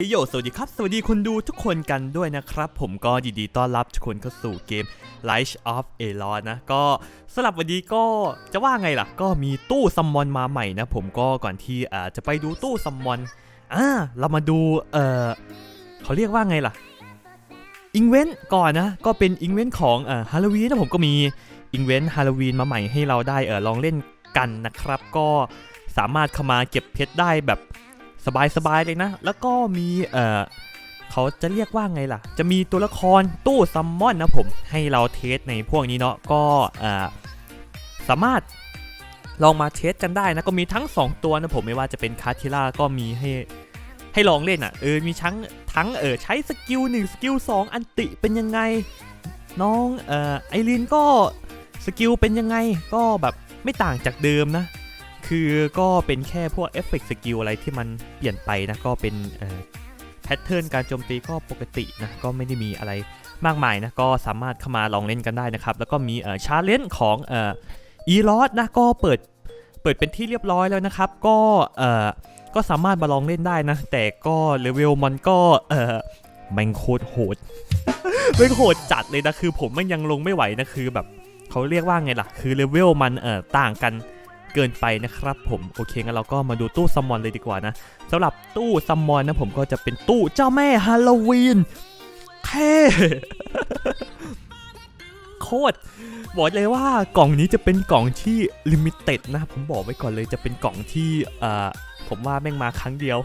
เฮ้ยโยสวัสดีครับ สวัสดีคนดูทุกคนกันด้วยนะครับ ผมก็ยินดีต้อนรับทุกคนเข้าสู่เกม Light of a l o n นะ ก็สำหรับวันนี้ก็จะว่าไงล่ะ ก็มีตู้ซัมมอนมาใหม่นะ ผมก็ก่อนที่อ่าจะไปดูตู้ซัมมอนอ่าเรามาดูเออเขาเรียกว่าไงล่ะอิงเวนก่อนนะ ก็เป็นอิงเวนของเอ่อฮาโลวีนนะผมก็มีอิงเวนฮาโลวีนมาใหม่ให้เราได้เออลองเล่นกันนะครับ ก็สามารถเข้ามาเก็บเพชรได้แบบ สบายๆเลยนะ แล้วก็มีเอ่อเขาจะเรียกว่าไงล่ะ จะมีตัวละครตู้ซัมมอนนะผม ให้เราเทสในพวกนี้เนาะก็เอ่อสามารถลองมาเทสกันได้นะ ก็มีทั้ง 2 ตัวนะผมไม่ว่าจะเป็นคาทิล่าก็มีให้ให้ลองเล่นอะเออมีทั้งทั้งเออใช้สกิล1สกิล2อันติเป็นยังไง น้องเอ่อไอรินก็สกิลเป็นยังไงก็แบบไม่ต่างจากเดิมนะ คือก็เป็นแค่พวกเอฟเฟกต์สกิลอะไรที่มันเปลี่ยนไปนะ ก็เป็นแพทเทิร์นการโจมตีก็ปกตินะ ก็ไม่ได้มีอะไรมากมายนะ ก็สามารถเข้ามาลองเล่นกันได้นะครับ แล้วก็มีชาเลนจ์ของเอ่ออีลอสนะ ก็เปิดเปิดเป็นที่เรียบร้อยแล้วนะครับ ก็เออก็สามารถมาลองเล่นได้นะ แต่ก็เลเวลมันก็เออแม่งโคตรโหดแม่งโหดจัดเลยนะ คือผมมันยังลงไม่ไหวนะ คือแบบเขาเรียกว่าไงล่ะ คือเลเวลมันเออต่างกัน เกินไปนะครับผมโอเคงั้นเราก็มาดูตู้ซัมมอนเลยดีกว่านะสำหรับตู้ซัมมอนนะผมก็จะเป็นตู้เจ้าแม่ฮาโลวีนเท่โคตรบอกเลยว่ากล่องนี้จะเป็นกล่องที่ลิมิเต็ดนะผมบอกไว้ก่อนเลยจะเป็นกล่องที่เอ่อผมว่าแม่งมาครั้งเดียว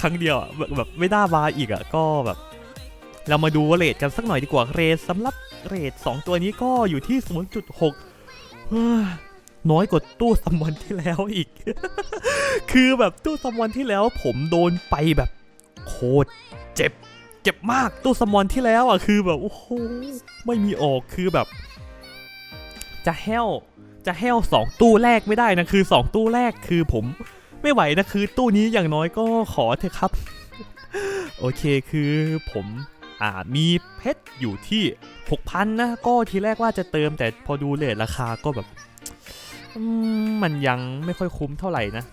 ครั้งเดียวแบบแบบไม่น่ามาอีกอะก็แบบ เรามาดูเรทกันสักหน่อยดีกว่าเรทสำหรับเรท2ตัวนี้ก็อยู่ที่ 0.6 น้อยกว่าตู้ซัมมอนที่แล้วอีก คือแบบตู้ซัมมอนที่แล้วผมโดนไปแบบโคตรเจ็บ เจ็บมากตู้ซัมมอนที่แล้วอะคือแบบโอ้โหไม่มีออกคือแบบ จะแห้วจะแห้วสองตู้แรกไม่ได้นะคือสองตู้แรกคือผมไม่ไหวนะคือ ตู้นี้อย่างน้อยก็ขอเถอะครับ โอเคคือผมอ่ามีเพชรอยู่ที่ 6,000 นะ ก็ทีแรกว่าจะเติมแต่พอดูเลทราคาก็แบบ มันยังไม่ค่อยคุ้มเท่าไหร่นะ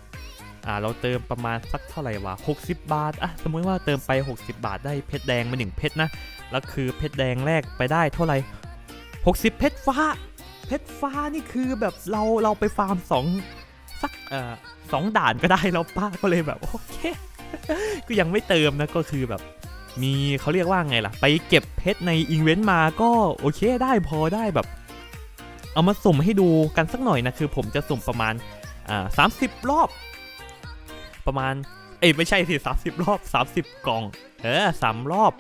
อ่าเราเติมประมาณสักเท่าไหร่วะ 60 บาทอะสมมติว่าเติมไป 60 บาทได้เพชรแดงมาหนึ่งเพชรนะ แล้วคือเพชรแดงแรกไปได้เท่าไหร่ 60 เพชรฟ้า เพชรฟ้านี่คือแบบเราเราไปฟาร์มสองสักเอ่อสองด่านก็ได้แล้วป้าก็เลยแบบโอเค ก็ยังไม่เติมนะก็คือแบบ มีเขาเรียกว่าไงล่ะ ไปเก็บเพชรในอีเวนต์มาก็โอเคได้พอได้แบบ เอามาสุ่มให้ดูกันสักหน่อยนะคือผมจะสุ่มประมาณอ่าสามสิบรอบ ประมาณเอ้ยไม่ใช่สิสามสิบรอบสามสิบกล่อง เออสามรอบ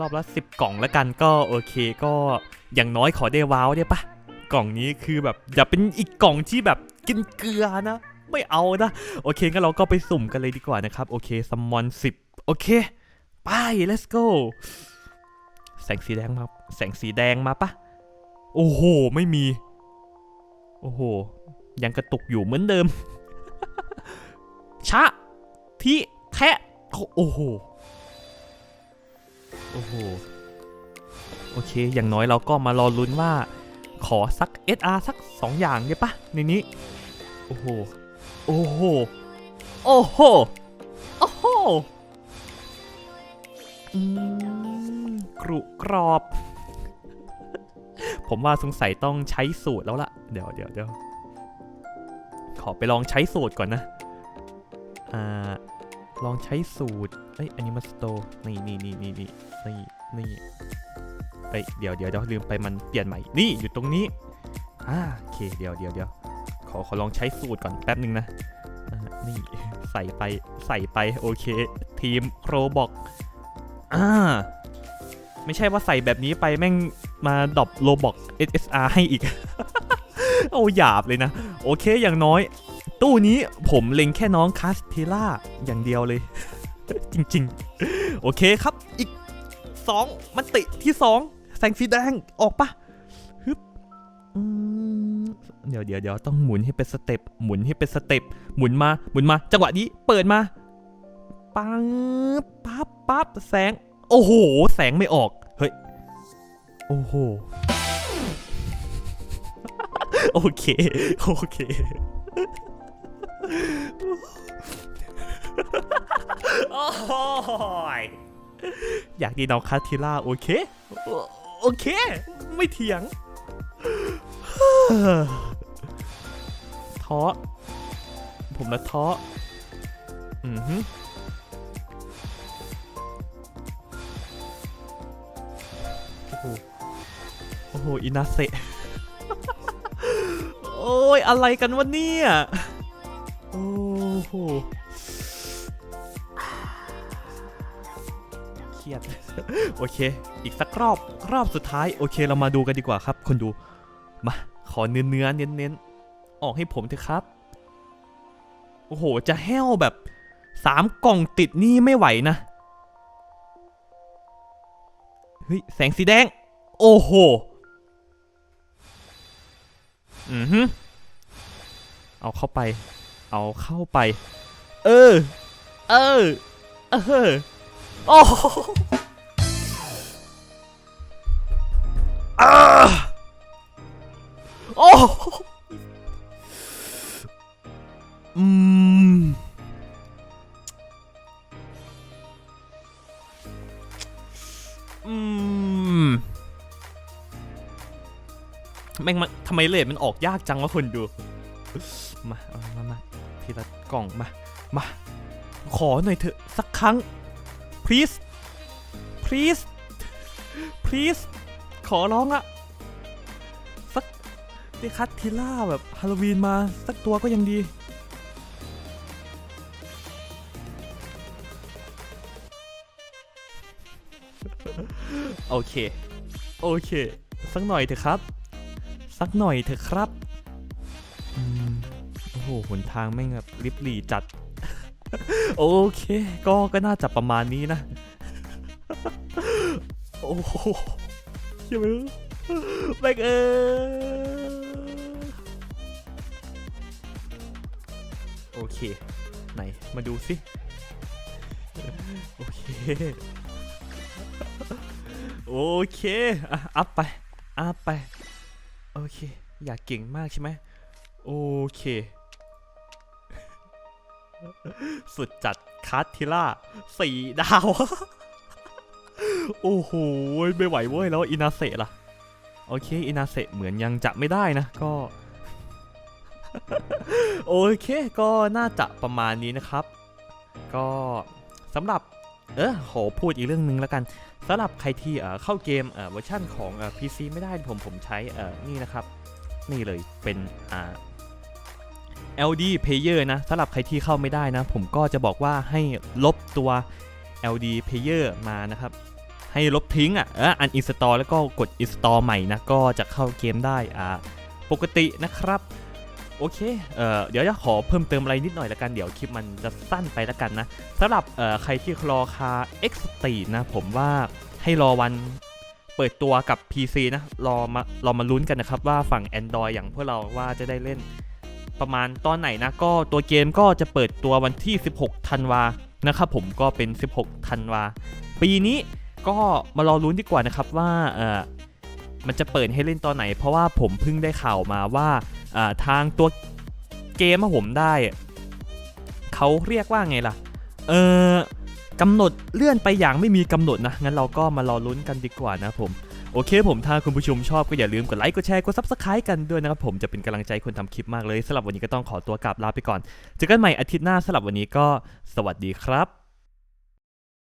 รอบละสิบกล่องแล้วกันก็โอเคก็อย่างน้อยขอได้ว้าวได้ปะกล่องนี้คือแบบอย่าเป็นอีกกล่องที่แบบกินเกลือนะ ไม่เอานะโอเคงั้นเราก็ไปสุ่มกันเลยดีกว่านะครับโอเคซัมมอนสิบโอเคไป let's go แสงสีแดงมา แสงสีแดงมาปะ โอ้โห ไม่มี โอ้โห ยังกระตุกอยู่เหมือนเดิม ชะ ที่แทะ โอ้โห โอ้โห โอเค อย่างน้อยเราก็มารอลุ้นว่า ขอสัก SR สัก 2 อย่างได้ปะในนี้ โอ้โห โอ้โห โอ้โห โอ้โหอืมกรุกรอบ ผมว่าสงสัยต้องใช้สูตรแล้วล่ะ เดี๋ยวเดี๋ยวเดี๋ยวขอไปลองใช้สูตรก่อนนะ อ่า ลองใช้สูตร เอ้ยอันนี้มาสโตนี่นี่นี่นี่นี่นี่นี่เอ้ยเดี๋ยวเดี๋ยวเดี๋ยวลืมไปมันเปลี่ยนใหม่ นี่อยู่ตรงนี้ อ่าโอเคเดี๋ยวเดี๋ยวเดี๋ยวขอขอลองใช้สูตรก่อนแป๊บหนึ่งนะนี่ใส่ไปใส่ไปโอเค ทีมโครบอกอ่าไม่ใช่ว่าใส่แบบนี้ไปแม่งมาดรอปโลบอก SSR ให้อีกโอ้หยาบเลยนะ โอเคอย่างน้อย ตู้นี้ผมเล็งแค่น้องคาสเทล่าอย่างเดียวเลย จริงๆ โอเคครับอีก 2 มันติที่ 2 แสงสีแดงออกปะฮึบเดี๋ยวเดี๋ยวเดี๋ยวต้องหมุนให้เป็นสเต็ปหมุนให้เป็นสเต็ปหมุนมาหมุนมา จังหวะนี้เปิดมาปังปั๊บปั๊บแสง โอ้โห แสงไม่ออก โอ้โห โอเค โอเค โอ้ยอยากดีน้องคาทิล่า โอเค โอเค ไม่เถียงท้อผมละท้ออือฮึโอ้ อ้โห อินาเซโอ้ย อะไรกันวะเนี่ย โอ้โห เครียด โอเค อีกสักรอบ รอบสุดท้าย โอเค เรามาดูกันดีกว่าครับ คนดู มา ขอเนื้อเนื้อเน้นเน้นออกให้ผมเถอะครับ โอ้โห จะแห้วแบบสามกล่องติดนี่ไม่ไหวนะ เฮ้ย แสงสีแดง โอ้โห อือฮึเอาเข้าไป เอาเข้าไป เออ เออ เออ โอ้โหอ่าโอ้อืม แม่งมันทำไมเลทมันออกยากจังวะคนดู มาเอามามาทีละกล่องมา มา ขอหน่อยเถอะสักครั้ง please please please ขอร้องอะสักได้คัดทิล่าแบบฮาโลวีนมาสักตัวก็ยังดีโอเค โอเค สักหน่อยเถอะครับ สักหน่อยเถอะครับอโอ้โหหนทางแม่งแบบริบหรี่จัด โอเค ก็ก็น่าจะประมาณนี้นะ โอ้โหยังไม่รู้แม่งเออโอเค ไหน มาดูสิ โอเค โอเค อะ อัพไป อัพไป โอเค อยากเก่งมากใช่ไหมโอเค สุดจัดคาร์ทิล่าสี่ดาว โอ้โห ไม่ไหวเว้ย แล้วอินาเซะล่ะ โอเค อินาเซะเหมือนยังจะไม่ได้นะ ก็ โอเค ก็น่าจะประมาณนี้นะครับ ก็สำหรับ เออขอพูดอีกเรื่องหนึงแล้วกันสำหรับใครที่เข้าเกมเวอร์ชันของเอ่อ PC ไม่ได้ผมผมใช้นี่นะครับ นี่เลยเป็นอ่า LD Player นะสำหรับใครที่เข้าไม่ได้นะ ผมก็จะบอกว่าให้ลบตัว LD Player มานะครับ ให้ลบทิ้งอะเอออันอินสตอลแล้วก็กด install ใหม่นะ ก็จะเข้าเกมได้อ่าปกตินะครับ โอเค เอ่อ เดี๋ยวจะขอเพิ่มเติมอะไรนิดหน่อยละกัน เดี๋ยวคลิปมันจะสั้นไปละกันนะสำหรับ เอ่อ ใครที่รอคา X t r e นะ ผมว่าให้รอวันเปิดตัวกับ PC นะ รอมา รอมาลุ้นกันนะครับ ว่าฝั่ง Android อย่างพวกเราว่าจะได้เล่นประมาณตอนไหนนะ ก็ตัวเกมก็จะเปิดตัววันที่ 16 ธันวา นะครับผม ก็เป็น 16 ธันวา ปีนี้ก็มารอลุ้นดีกว่านะครับว่า เอ่อ มันจะเปิดให้เล่นตอนไหน เพราะว่าผมเพิ่งได้ข่าวมาว่า ทางตัวเกมะผมได้เขาเรียกว่าไงล่ะ เออกำหนดเลื่อนไปอย่างไม่มีกำหนดนะ งั้นเราก็มารอลุ้นกันดีกว่านะผม โอเคผมถ้าคุณผู้ชมชอบก็อย่าลืมกดไลค์ กดแชร์ กดซับสไครต์กันด้วยนะครับผมจะเป็นกำลังใจคนทำคลิปมากเลยสำหรับวันนี้ก็ต้องขอตัวกลับลาไปก่อน เจอกันใหม่อาทิตย์หน้าสำหรับวันนี้ก็สวัสดีครับ